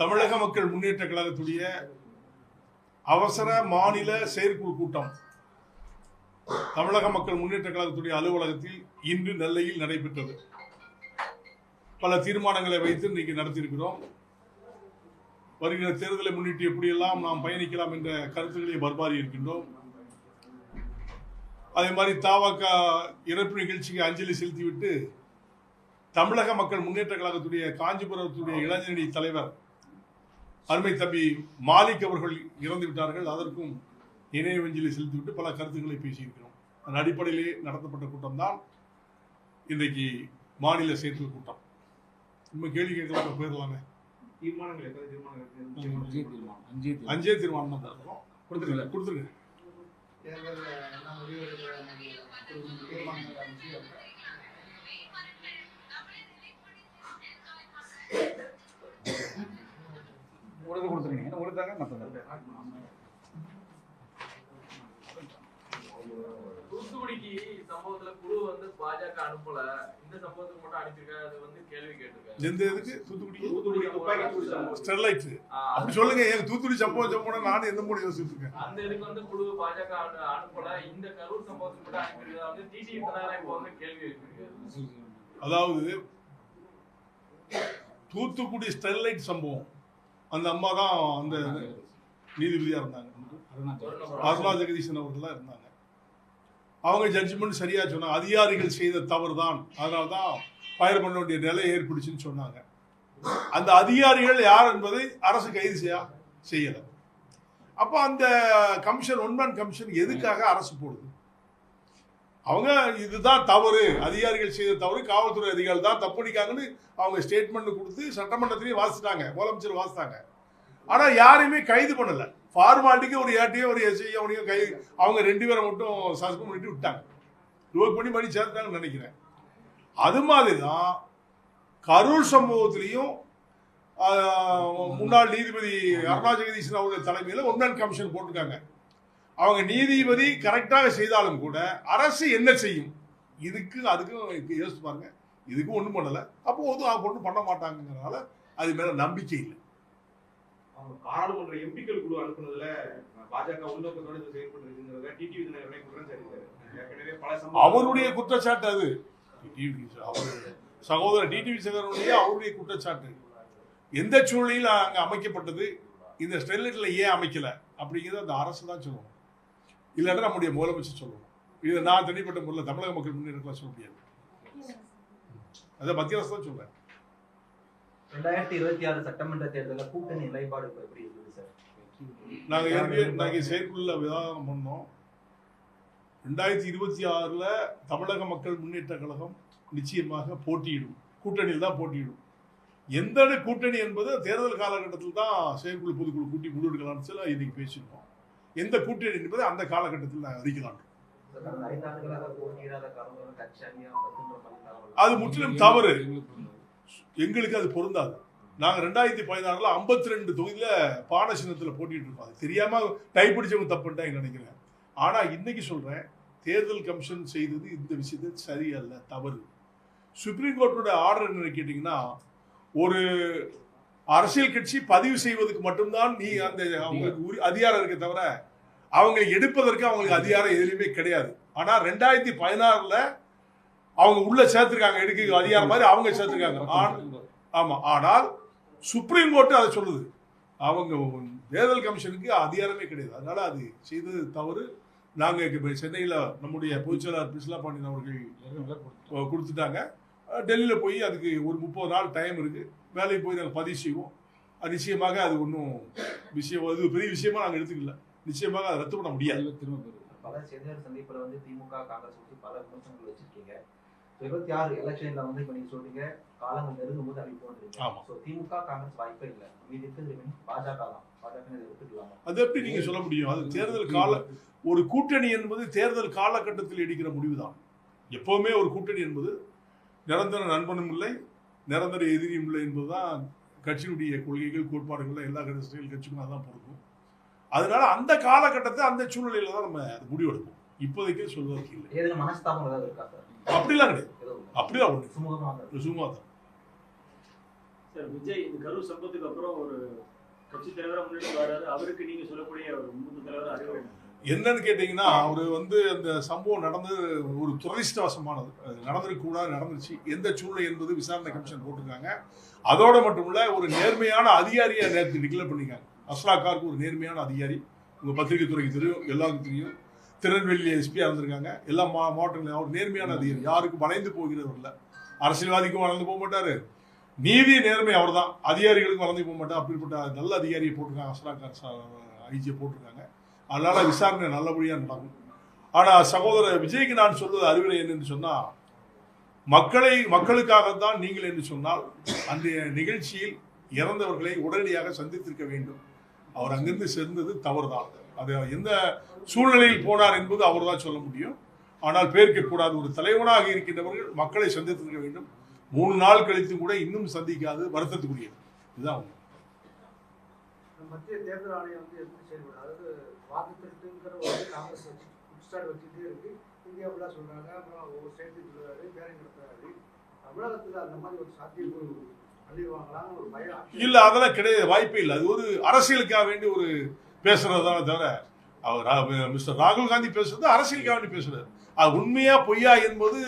தமிழக மக்கள் முன்னேற்ற கழகத்துடைய அவசர மாநில செயற்குழு கூட்டம். தமிழக மக்கள் முன்னேற்ற கழகத்துடைய அலுவலகத்தில் இன்று நெல்லையில் நடைபெற்றது. பல தீர்மானங்களை வைத்து இன்னைக்கு நடத்தியிருக்கிறோம். வருகிற தேர்தலை முன்னிட்டு எப்படியெல்லாம் நாம் பயணிக்கலாம் என்ற கருத்துக்களை பர்பாரி இருக்கின்றோம். அதே மாதிரி தாவாக்கா இறப்பு நிகழ்ச்சிக்கு அஞ்சலி செலுத்திவிட்டு தமிழக மக்கள் முன்னேற்ற கழகத்துடைய காஞ்சிபுரத்துடைய இளைஞரணி தலைவர் அருமை தம்பி மாலிக் அவர்கள் இறந்து விட்டார்கள். அதற்கும் நினைவஞ்சலி செலுத்திவிட்டு பல கருத்துக்களை பேசியிருக்கிறோம். அதன் அடிப்படையிலே நடத்தப்பட்ட கூட்டம் தான் இன்றைக்கு மாநில செயற்குழு கூட்டம். நம்ம கேள்வி கேட்கலாம் போயிடலாமே. அஞ்சே தீர்மானம் தான். கொடுத்துருங்க. கொடுத்துருங்க. என்ன உங்களுக்கு நான் தந்துடுறேன் தூத்துக்குடிக்கு சம்பவத்துல குழு வந்து பாஜக அனுப்பல. இந்த சம்பவத்துக்கு மட்டும் அனுப்பியிருக்காரு அது வந்து கேள்வி கேட்டிருக்காரு. எந்த இதுக்கு தூத்துக்குடி. தூத்துக்குடி துப்பாக்கி சூடு சம்பவம். ஸ்டெர்லைட். அப்படி சொல்லுங்க ஏன் தூத்துக்குடி சம்பவம் சம்பவம் நானும் எந்த மூணு யோசிச்சுட்டு இருக்கேன்? அந்த இதுக்கு வந்து குழு பாஜக அனு- அனுப்பல. இந்த கரூர் சம்பவத்துக்கு மட்டும் அனுப்பியிருக்கா வந்து டிடி இப்பதான் இப்போ வந்து கேள்வி அதாவது தூத்துக்குடி ஸ்டெர்லைட் சம்பவம். அந்த அம்மா தான் அந்த நீதிபதியா இருந்தாங்க. அருணா ஜெகதீசன் அவர்கள்லாம் இருந்தாங்க. அவங்க ஜட்ஜ்மெண்ட் சரியா சொன்னாங்க அதிகாரிகள் செய்த தவறு தான் அதனால தான் ஃபயர் பண்ண வேண்டிய நிலை ஏற்பட்டுச்சுன்னு சொன்னாங்க. அந்த அதிகாரிகள் யார் என்பதை அரசு கைது செய்ய செய்யல. அப்போ அந்த கமிஷன் ஒன்மேன் கமிஷன் எதுக்காக அரசு போடுது? அவங்க இதுதான் தவறு. அதிகாரிகள் செய்த தவறு காவல்துறை அதிகாரிகள் தான் தப்புனிக்காங்கன்னு அவங்க ஸ்டேட்மெண்ட் கொடுத்து சட்டமன்றத்திலேயே வாசிட்டாங்க முதலமைச்சர் வாசித்தாங்க. ஆனால் யாரையுமே கைது பண்ணல. ஃபார்மாலிட்டிக்கு ஒரு ஏட்டையோ ஒரு எஸ்ஐ அவனையும் கை அவங்க ரெண்டு பேரை மட்டும் சஸ்பெண்ட் பண்ணிட்டு விட்டாங்க. ரிவோக் பண்ணி மணி சேர்த்தாங்கன்னு நினைக்கிறேன். அது மாதிரி தான் கரூர் சம்பவத்திலையும் முன்னாள் நீதிபதி அருணா ஜெகதீசன் அவர்கள் தலைமையில் ஒன்மேன் கமிஷன் போட்டிருக்காங்க. அவங்க நீதிபதி கரெக்டாக செய்தாலும் கூட அரசு என்ன செய்யும்? இதுக்கு அதுக்கும் யோசிச்சு பாருங்க. இதுக்கும் ஒன்றும் பண்ணலை. அப்போ ஒன்றும் ஒன்றும் பண்ண மாட்டாங்கங்கிறனால அது மேலே நம்பிக்கை இல்லை. அவங்க பாராளுமன்ற எம்பிக்கள் குழு அனுப்புனதுல பாஜக உள்நோக்கத்தோட செயல்பட்டு டிடிவி தினகரனை குற்றம் சாட்டியிருக்காரு. அவருடைய குற்றச்சாட்டு அது. அவர் சகோதரர் டிடிவி சகோதரனுடைய அவருடைய குற்றச்சாட்டு. எந்த சூழ்நிலையில் அங்கே அமைக்கப்பட்டது? இந்த ஸ்டெர்லைட்ல ஏன் அமைக்கல? அப்படிங்கிறத அந்த அரசு தான் சொல்லணும் இல்லாட்டா நம்முடைய முதலமைச்சர் சொல்லணும். இதை நான் தனிப்பட்ட முறையில் தமிழக மக்கள் முன்னேற்றம் சொல்ல முடியாது. அதை மத்திய அரசு தான் சொல்றேன் ரெண்டாயிரத்தி இருபத்தி ஆறு சட்டமன்ற தேர்தலில் கூட்டணி நிலைப்பாடு எப்படி இருக்குது சார்? நாங்கள் ஏற்கனவே நாங்கள் செயற்குள்ள விவாதம் பண்ணோம். ரெண்டாயிரத்தி இருபத்தி ஆறில் தமிழக மக்கள் முன்னேற்ற கழகம் நிச்சயமாக போட்டியிடும். கூட்டணியில் தான் போட்டியிடும். எந்த கூட்டணி என்பது தேர்தல் காலகட்டத்தில் தான் செயற்குழு பொதுக்குழு கூட்டி முடிவெடுக்கலாம்னு சொல்லி இன்னைக்கு பேசியிருக்கோம். எந்த கூட்டணி என்பதை அந்த காலகட்டத்தில் நான் அறிக்கலாம் அது முற்றிலும் தவறு. எங்களுக்கு அது பொருந்தாது. நாங்கள் ரெண்டாயிரத்தி பதினாறுல ஐம்பத்தி ரெண்டு தொகுதியில் பாட சின்னத்தில் போட்டிட்டு இருக்கோம் அது தெரியாம டைப் பிடிச்சவங்க தப்புட்டாங்க நினைக்கிறேன்? ஆனா இன்னைக்கு சொல்றேன் தேர்தல் கமிஷன் செய்தது இந்த விஷயத்தை சரியல்ல தவறு. சுப்ரீம் கோர்ட்டோட ஆர்டர் என்ன கேட்டிங்கன்னா ஒரு அரசியல் கட்சி பதிவு செய்வதற்கு மட்டும்தான் நீ அந்த அவங்களுக்கு அதிகாரம் இருக்க தவிர அவங்க எடுப்பதற்கு அவங்களுக்கு அதிகாரம் எதுலையுமே கிடையாது. ஆனா ரெண்டாயிரத்தி பதினாறுல அவங்க உள்ள சேர்த்திருக்காங்க எடுக்க அதிகாரம் மாதிரி அவங்க சேர்த்திருக்காங்க. ஆனா- ஆமா. ஆனால் சுப்ரீம் கோர்ட் அதை சொல்லுது. அவங்க தேர்தல் கமிஷனுக்கு அதிகாரமே கிடையாது. அதனால அது செய்தது தவறு. நாங்க இப்ப சென்னையில நம்முடைய பொதுச்செயலாளர் பிஸ்லா பாண்டியன் அவர்கள் கொடுத்துட்டாங்க. டெல்லியில போய் அதுக்கு ஒரு முப்பது நாள் டைம் இருக்கு. வேலைக்கு போய் நாங்கள் பதிவு செய்வோம். அது நிச்சயமாக அது ஒன்றும் விஷயம் அது பெரிய விஷயமா நாங்கள் எடுத்துக்கல. நிச்சயமாக அதை ரத்து பண்ண முடியாது. திரும்ப பல செய்தியாளர் சந்திப்புல வந்து திமுக காங்கிரஸ் பத்தி பல விமர்சனங்கள் வச்சிருக்கீங்க. இருபத்தி ஆறு எலெக்ஷன்ல வந்து இப்ப நீங்க சொல்றீங்க காலங்கள் நெருங்கும் போது அறிவிப்போம் திமுக காங்கிரஸ் வாய்ப்பே இல்லை. மீதி பாஜக தான். அது எப்படி நீங்க சொல்ல முடியும்? அது தேர்தல் கால ஒரு கூட்டணி என்பது தேர்தல் காலகட்டத்தில் எடுக்கிற முடிவுதான். எப்பவுமே ஒரு கூட்டணி என்பது நிரந்தர நண்பனும் இல்லை நிரந்தர எதிரியும் இல்லை என்பதுதான் கட்சியினுடைய கொள்கைகள் கோட்பாடுகள் எல்லா அரசியல் கட்சிக்கும் அதான் பொருந்தும் அதனால அந்த காலகட்டத்தை அந்த சூழ்நிலையில தான் நம்ம அது முடிவெடுப்போம் இப்போதைக்கே சொல்வதற்கு இல்லை. அப்படிலாம் கிடையாது. அப்படிலாம் ஒன்று சுமூகமாக சும்மா தான். சார் விஜய் இந்த கரூர் சம்பவத்துக்கு அப்புறம் ஒரு கட்சி தலைவரா முன்னெடுத்து வராரு அவருக்கு நீங்க சொல்லக்கூடிய ஒரு மூத்த தலைவர் அறிவுரை? என்னன்னு கேட்டீங்கன்னா அவர் வந்து அந்த சம்பவம் நடந்தது ஒரு துரதிஷ்டவசமானது. அது நடந்திருக்க கூடாது நடந்துச்சு எந்த சூழ்நிலை என்பது விசாரணை கமிஷன் போட்டிருக்காங்க. அதோட மட்டும் இல்லை ஒரு நேர்மையான அதிகாரியை நேற்று டிக்ளேர் பண்ணிருக்காங்க அஸ்லாக்காருக்கு ஒரு நேர்மையான அதிகாரி. உங்கள் பத்திரிகை துறைக்கு தெரியும் எல்லாருக்கும் தெரியும். திருநெல்வேலி எஸ்பியாக இருந்திருக்காங்க. எல்லா மா மாவட்டங்களையும் அவர் நேர்மையான அதிகாரி. யாருக்கும் வளைந்து போகிறவர் இல்லை. அரசியல்வாதிக்கும் வளர்ந்து போக மாட்டார். நீதி நேர்மை அவர்தான். அதிகாரிகளுக்கும் வளர்ந்து போக மாட்டார். அப்படிப்பட்ட நல்ல அதிகாரியை போட்டிருக்காங்க. அஸ்ராக்கார் ஐஜியை போட்டிருக்காங்க. அதனால விசாரணை நல்லபடியாக நடக்கும். ஆனால் சகோதரர் விஜய்க்கு நான் சொல்வது அறிவுரை என்னன்னு சொன்னால் மக்களை மக்களுக்காகத்தான் நீங்கள் என்று சொன்னால் அந்த நிகழ்ச்சியில் இறந்தவர்களை உடனடியாக சந்தித்திருக்க வேண்டும். அவர் அங்கிருந்து சேர்ந்தது தவறுதான். அது எந்த சூழ்நிலையில் போனார் என்பது அவர் தான் சொல்ல முடியும். ஆனால் பேர்க்கக்கூடாது ஒரு தலைவனாக இருக்கின்றவர்கள் மக்களை சந்தித்திருக்க வேண்டும். மூணு நாள் கழித்து கூட இன்னும் சந்திக்காது வருத்தத்துக்குரியது. இதுதான் உண்மை. மத்திய தேர்தல் ஆணையம் வந்து எப்படி செயல்படும் அதாவது வாக்கு திருட்டுங்கிற ஒரு காங்கிரஸ் வச்சு குற்றச்சாட்டு வச்சுட்டே இருக்கு. இந்தியா ஃபுல்லாக சொல்றாங்க. அப்புறம் ஒவ்வொரு ஸ்டேட்டுக்கு சொல்கிறாரு பேரணி நடத்துறாரு தமிழகத்தில் அந்த மாதிரி ஒரு சாத்தியம் பண்ணிடுவாங்களான்னு ஒரு பயம். இல்ல அதெல்லாம் கிடையாது. வாய்ப்பே இல்லை. அது ஒரு அரசியலுக்காக வேண்டி ஒரு பேசுறதுதானே தவிர அவர் மிஸ்டர் ராகுல் காந்தி பேசுறது அரசியலுக்காக வேண்டி பேசுறாரு. அது உண்மையா பொய்யா என்பது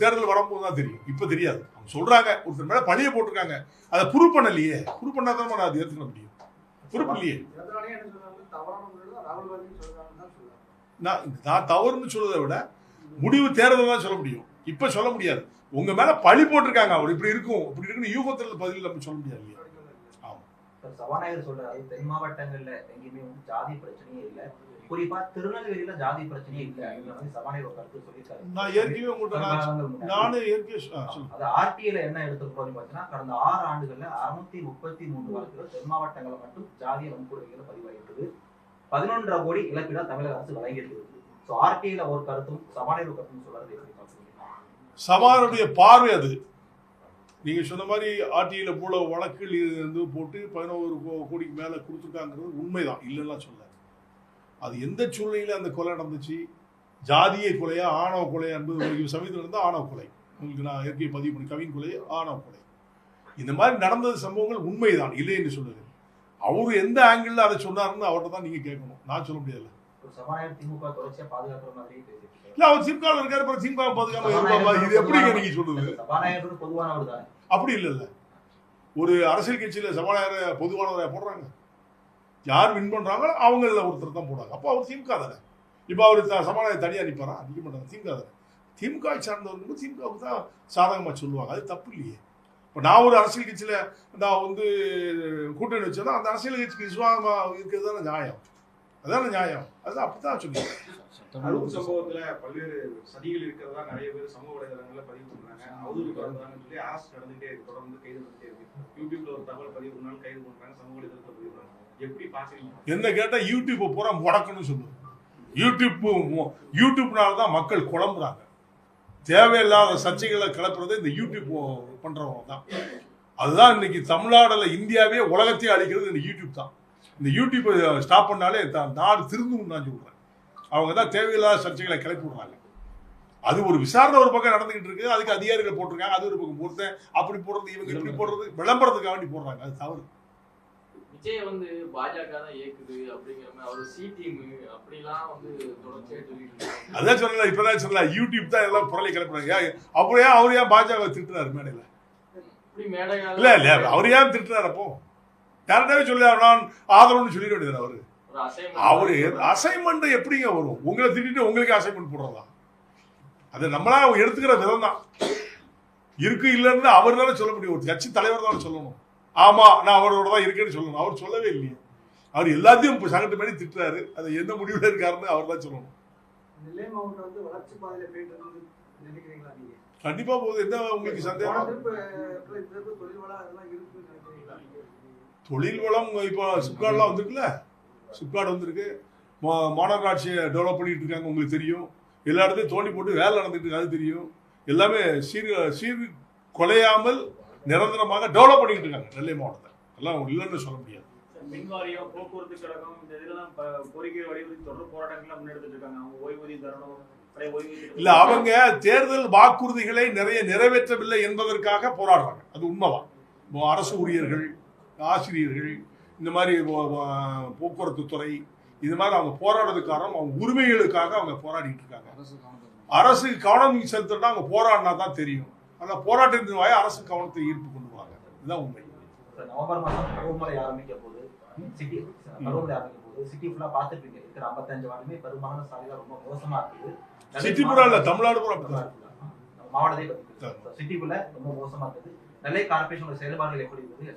தேர்தல் வரும்போது தான் தெரியும். இப்ப தெரியாது. சொல்றாங்க. ஒருத்தர் மேல பழிய போட்டிருக்காங்க. அதை ப்ரூவ் பண்ணலையே. ப்ரூவ் பண்ணாதான் நான் அதை ஏத்துக்க முடியும்? ப்ரூவ் இல்லையே நான் நான் தவறுன்னு சொல்றதை விட முடிவு தேர்தல் தான் சொல்ல முடியும். இப்ப சொல்ல முடியாது. உங்க மேல பழி போட்டிருக்காங்க. அவர் இப்படி இருக்கும். இப்படி இருக்குன்னு யூகத்தில் பதில் நம்ம சொல்ல முடியாது இல்லையா? சபாநாயகர் சொல்றாரு. தென் மாவட்டங்கள்ல எங்கேயுமே வந்து ஜாதி பிரச்சனையே இல்ல. குறிப்பா திருநெல்வேலியில ஜாதி பிரச்சனையே இல்ல சபாநாயகர் கருத்து சொல்லியிருக்காரு. நான் ஏற்கனவே உங்கள்கிட்ட. நானும் அது ஆர்டிஐல என்ன எடுத்துக்கிறோம் பார்த்தீங்கன்னா கடந்த ஆறு ஆண்டுகள்ல அறுநூத்தி முப்பத்தி மூன்று வழக்குகள் தென் மாவட்டங்கள்ல மட்டும் ஜாதிய வன்கொடுமைகள் பதிவாகிஇருக்குது பதினொன்றரை கோடி இழப்பீடா தமிழக அரசு வழங்கியிருக்கிறது ஸோ ஆர்டிஐல ஒரு கருத்தும் சபாநாயகர் கருத்தும் சொல்றது சவாலுடைய பார்வை அது. நீங்கள் சொன்ன மாதிரி ஆர்டிஐயில் போல வழக்குகள் இருந்து போட்டு பதினோரு கோ- கோடிக்கு மேலே கொடுத்துருக்காங்கிறது உண்மைதான். இல்லைன்னா சொல்ல அது எந்த சூழ்நிலையில் அந்த கொலை நடந்துச்சு? ஜாதிய கொலையா? ஆணவ கொலையா என்பது உங்களுக்கு சமீபத்தில் இருந்தால் ஆணவ கொலை. உங்களுக்கு நான் இயற்கை பதிவு பண்ணி கவின் கொலை ஆணவ கொலை. இந்த மாதிரி நடந்தது சம்பவங்கள் உண்மைதான். இல்லை என்று சொல்லுது அவர் எந்த ஆங்கிளில் அதை சொன்னார்னு அவர்கிட்ட தான் நீங்கள் கேட்கணும். நான் சொல்ல முடியாது இல்ல அவர் திமுக இருக்காரு அப்புறம் திமுக பாதுகாப்பு இது எப்படிங்க நீங்க சொல்லுது சபாநாயகர் பொதுவானவர் தானே. அப்படி இல்லைல்ல ஒரு அரசியல் கட்சியில சபாநாயகரை பொதுவானவரை போடுறாங்க. யார் வின் பண்றாங்களோ அவங்கள ஒருத்தர் தான் போடுறாங்க அப்போ அவர் திமுக தானே. இப்போ அவர் சபாநாயகர் தனியாக நிற்பாரா நிற்க மாட்டாங்க திமுக தானே. திமுக சார்ந்தவங்க திமுகவுக்கு தான் சாதகமாக சொல்லுவாங்க. அது தப்பு இல்லையே. இப்போ நான் ஒரு அரசியல் கட்சியில நான் வந்து கூட்டணி வச்சேன்னா அந்த அரசியல் கட்சிக்கு விசுவாசமாக இருக்கிறது தானே நியாயம். அதான நியாயம்? அதுதான் அப்படித்தான் சொல்லுவாங்க அரூர் சம்பவத்துல பல்வேறு சதிகள் இருக்கிறதா நிறைய பேர் சமூக வலைதளங்கள்ல பதிவு பண்றாங்க. அவதூறு பரப்புறாங்கன்னு சொல்லி அரசு நடந்துட்டே இருக்கு. தொடர்ந்து கைது நடந்துட்டே இருக்கு. யூடியூப்ல ஒரு தகவல் பதிவு பண்ணாலும் கைது பண்றாங்க. சமூக வலைதளத்தை பதிவு பண்றாங்க. எப்படி பாக்குறீங்க? என்ன கேட்டால் யூடியூப்பை பூரா முடக்கணும்னு சொல்லுது யூடியூப் மு- யூடியூப்னால தான் மக்கள் குழம்புறாங்க. தேவையில்லாத சர்ச்சைகளை கிளப்புறது இந்த யூடியூப் பண்றவங்க தான். அதுதான் இன்னைக்கு தமிழ்நாடுல இந்தியாவே உலகத்தையே அழிக்கிறது இந்த யூடியூப் தான். இந்த யூடியூப்பை ஸ்டாப் பண்ணாலே த- நாடு திருந்தும் நான் சொல்றேன். அவங்க தான் தேவையில்லாத சர்ச்சைகளை கிளப்பி விடுறாங்க. அது ஒரு விசாரணை ஒரு பக்கம் நடந்துகிட்டு இருக்கு அதுக்கு அதிகாரிகள் போட்டிருக்காங்க அது ஒரு பக்கம் பொறுத்தேன் அப்படி போடுறது இவங்க இப்படி போடுறது விளம்பரத்துக்காக வேண்டி போடுறாங்க அது தவறு. விஜய் வந்து பாஜக தான் இயக்குது அப்படிங்கிற மாதிரி அவர் சி டீம் அப்படிலாம் வந்து தொடர்ச்சியா சொல்லிட்டு இருக்காங்க அதான் சொல்லல இப்பதான் சொல்லல யூடியூப் தான் எல்லாம் புரளி கிளப்புறாங்க ஏன் அப்படியே அவர் ஏன் பாஜக திட்டுறாரு மேடையில? இப்படி மேடைகால இல்ல இல்ல அவர் ஏன் திட்டுறாரு அப்போ? டேரக்டாவே சொல்லி நான் ஆதரவுன்னு சொல்லிட வேண்டியது அவரு? அவரு அசைன்மெண்ட் எப்படிங்க வரும்? உங்களை திட்டிட்டு உங்களுக்கு அசைன்மெண்ட் போடுறதா? அது நம்மளா எடுத்துக்கிற விதம் தான். இருக்கு இல்லைன்னு அவர் தானே சொல்ல முடியும். ஒரு கட்சி தலைவர் தானே சொல்லணும். ஆமா நான் அவரோட தான் இருக்கேன்னு சொல்லணும். அவர் சொல்லவே இல்லையே. அவர் எல்லாத்தையும் இப்போ சங்கட்டு பண்ணி திட்டுறாரு. அது என்ன முடிவுல இருக்காருன்னு அவர் தான் சொல்லணும். கண்டிப்பா போகுது. என்ன உங்களுக்கு சந்தேகம்? தொழில் வளம் இப்போ சிப்காட்லாம் வந்திருக்குல்ல? சிப்காட் வந்திருக்கு. மா- மாநகராட்சியை டெவலப் பண்ணிட்டு இருக்காங்க உங்களுக்கு தெரியும். எல்லா இடத்தையும் தோண்டி போட்டு வேலை நடந்துட்டு இருக்கு அது தெரியும். எல்லாமே சீர் சீர் குலையாமல் நிரந்தரமாக டெவலப் பண்ணிட்டு இருக்காங்க நெல்லை மாவட்டத்தை எல்லாம் இல்லைன்னு சொல்ல முடியாது. மின் வாரியம் போக்குவரத்து கழகம் இந்த இதெல்லாம் ப- கோரிக்கை வலியுறுத்தி தொடர் போராட்டங்கள்லாம் முன்னெடுத்துட்டு இருக்காங்க. அவங்க தரணும் இல்ல அவங்க தேர்தல் வாக்குறுதிகளை நிறைய நிறைவேற்றவில்லை என்பதற்காக போராடுறாங்க. அது உண்மைதான். அரசு ஊழியர்கள் ஆசிரியர்கள் இந்த மாதிரி போக்குவரத்து துறை இது மாதிரி அவங்க போராடுறதுக்கு காரணம் அவங்க உரிமைகளுக்காக அவங்க போராடிட்டு இருக்காங்க. அரசு கவனம் செலுத்தினா அவங்க போராடினா தான் தெரியும். அந்த போராட்டத்தின் வாய அரசு கவனத்தை ஈர்ப்பு கொண்டு வாங்க இதுதான் உண்மை. நவம்பர் மாசம் பருவமழை ஆரம்பிக்க போது சிட்டி பருவமழை ஆரம்பிக்க போது சிட்டி ஃபுல்லா பாத்துருப்பீங்க இருக்கிற ஐம்பத்தஞ்சு பெரும்பாலான சாலைகள் ரொம்ப மோசமா இருக்குது. சிட்டி பூரா இல்ல தமிழ்நாடு பூரா மாவட்டத்தை சிட்டிக்குள்ள ரொம்ப மோசமா இருக்குது. நெல்லை கார்பரேஷனோட செயல்பாடுகள் எப்படி இருக்குது?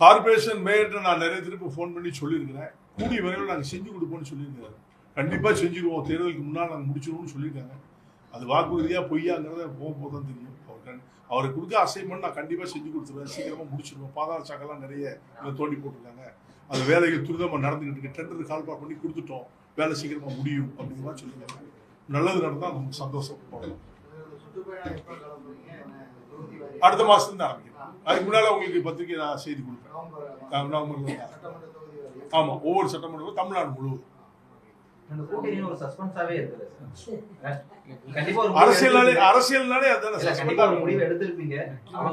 கார்பரேஷன் மேயர்கிட்ட நான் நிறைய திருப்பி ஃபோன் பண்ணி சொல்லியிருக்கிறேன். கூடிய விரைவில் நாங்கள் செஞ்சு கொடுப்போம்னு சொல்லியிருக்காரு. கண்டிப்பாக செஞ்சிருவோம். தேர்தலுக்கு முன்னால் நாங்கள் முடிச்சிருவோம்னு சொல்லியிருக்காங்க. அது வாக்குறுதியாக பொய்யாங்கிறத போக போக தான் தெரியும். அவர் அவருக்கு கொடுக்க அசைன்மெண்ட் நான் கண்டிப்பாக செஞ்சு கொடுத்துருவேன். சீக்கிரமாக முடிச்சிருவோம். பாதாள சாக்கெல்லாம் நிறைய தோண்டி போட்டிருக்காங்க. அந்த வேலைகள் துரிதமாக நடந்துகிட்டு இருக்கு. டெண்டர் கால்பார் பண்ணி கொடுத்துட்டோம். வேலை சீக்கிரமாக முடியும் அப்படிங்கிற மாதிரி சொல்லியிருக்காங்க. நல்லது நடந்தால் நமக்கு சந்தோஷம். அடுத்த மாதத்துலேருந்து ஆரம்பிக்கிறேன் அதுக்கு முன்னால் உங்களுக்கு பத்திரிக்கை நான் செய்தி கொடுப்பேன். நவம்பர் நவம்பர்ல இருந்து. சட்டமன்ற தொகுதி வாரியா? ஆமா ஒவ்வொரு சட்டமன்றமும் தமிழ்நாடு முழுவதும். அரசியல்னாலே. அரசியல்னாலே அதான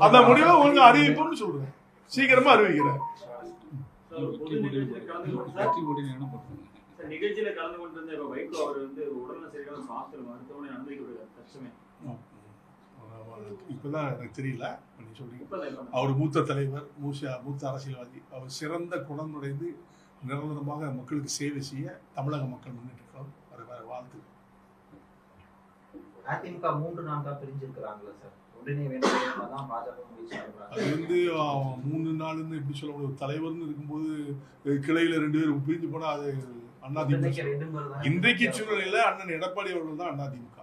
அந்த முடிவை ஒழுங்கு அறிவிப்போம்னு சொல்றேன். சீக்கிரமா அறிவிக்கிறேன். நிகழ்ச்சியில கலந்து கொண்டிருந்த வைகோ அவர் வந்து உடல்நல சரியில்லாம ஹாஸ்பிட்டல் மருத்துவமனை அனுமதிக்கப்படுகிறார் தற்சமயம். இப்பதான் எனக்கு தெரியல. நீ சொல்றீங்க. அவர் மூத்த தலைவர் மூச மூத்த அரசியல்வாதி. அவர் சிறந்த குணமுடைந்து நிரந்தரமாக மக்களுக்கு சேவை செய்ய தமிழக மக்கள் முன்னேற்ற கழகம் வர வர வாழ்த்து. அதிமுக மூன்று நான்கா பிரிஞ்சிருக்கிறாங்களா சார். அது வந்து மூணு நாளுன்னு எப்படி சொல்ல முடியும்? தலைவர்னு இருக்கும்போது கிளையில ரெண்டு பேரும் பிரிஞ்சு போனா அது ஒன்றிணைக்க அதிமுக இன்றைக்கு சூழ்நிலையில அண்ணன் எடப்பாடி அவர்கள் தான் அதிமுக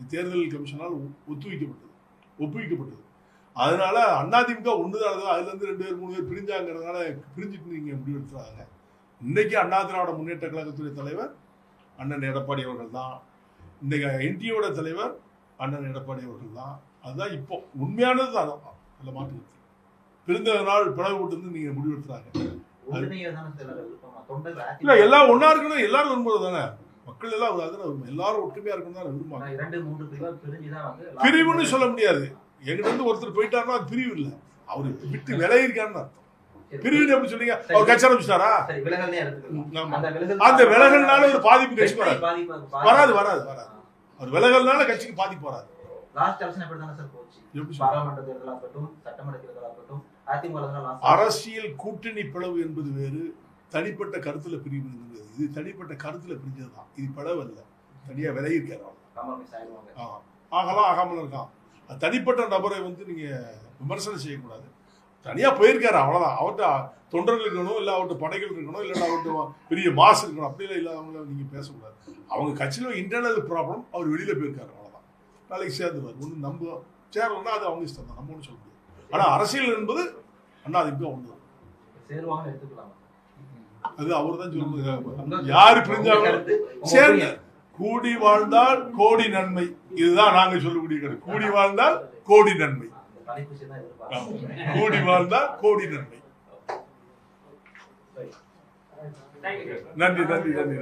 தேர்தல் கமிஷனால் ஒத்துவைக்கப்பட்டது. ஒப்புவிக்கப்பட்டது. அதனால அதிமுக ஒண்ணுதான் அதுல இருந்து ரெண்டு பேர் மூணு பேர் பிரிஞ்சாங்கிறதுனால பிரிஞ்சுட்டு நீங்க முடிவெடுத்துறாங்க இன்னைக்கு அண்ணா திராவிட முன்னேற்ற கழகத்துடைய தலைவர் அண்ணன் எடப்பாடி அவர்கள் தான். இன்னைக்கு என்டியோட தலைவர் அண்ணன் எடப்பாடி அவர்கள் தான். அதுதான் இப்போ. உண்மையானது தான். அதில் மாற்றுக்கிறது பிறந்த நாள் பிளவு விட்டு நீங்க முடிவெடுத்துறாங்க தானே இல்ல எல்லாம் ஒண்ணா இருக்கணும். எல்லாரும் விரும்புறது தானே மக்கள் எல்லாம் விரும்பும் எல்லாரும் ஒற்றுமையா இருக்கணும் தான் விரும்புவாங்க. பிரிவா பிரிவுன்னு சொல்ல முடியாது. எங்கிட்ட இருந்து ஒருத்தர் போயிட்டாருன்னா அது பிரிவு இல்ல. அவரு விட்டு விலகிருக்காருன்னு அர்த்தம். சரி, பிரிவுன்னு எப்படி சொன்னீங்க அவர் கட்சி ஆரம்பிச்சிட்டாரா. அந்த விலகல் அந்த விலகல்னால ஒரு பாதிப்பு கட்சி வராது. வராது வராது அவர் விலகல்னால கட்சிக்கு பாதிப்பு வராது. அரசியல் கூட்டணி பிளவு என்பது வேறு தனிப்பட்ட கருத்துல பிரிவு வேறு. இது தனிப்பட்ட கருத்துல பிரிஞ்சதுதான். இது பிளவு அல்ல தனியா விலகி ஆ. ஆகலாம் ஆகாமல் இருக்கான் தனிப்பட்ட நபரை வந்து நீங்க விமர்சனம் செய்யக்கூடாது. தனியா போயிருக்காரு அவ்வளவுதான். அவர்கிட்ட தொண்டர்கள் இருக்கணும் இல்ல அவர்கிட்ட படைகள் இருக்கணும் இல்லைன்னா அவர்கிட்ட பெரிய மாசு இருக்கணும் அப்படிலாம் இல்லாதவங்கள நீங்க பேசக்கூடாது. அவங்க கட்சியில இன்டர்னல் ப்ராப்ளம் அவர் வெளியில போயிருக்காரு அவ்வளவுதான். நாளைக்கு சேர்ந்துருவார். ஒண்ணு நம்ப சேரலன்னா அது அவங்க இஷ்டம் தான் நம்ம ஒன்றும் சொல்ல முடியாது. ஆனா அரசியல் என்பது அண்ணாதிமுக ஒன்று சேருவாங்கன்னு எடுத்துக்கலாம்? அது அவர் தான் யாரு பிரிஞ்சாலும் சேர்ந்து கூடி வாழ்ந்தால் கோடி நன்மை. இதுதான் நாங்க சொல்லக்கூடிய கருத்து. கூடி வாழ்ந்தால் கோடி நன்மை. கூடி வாழ்ந்தால் கோடி நன்மை. நன்றி நன்றி நன்றி.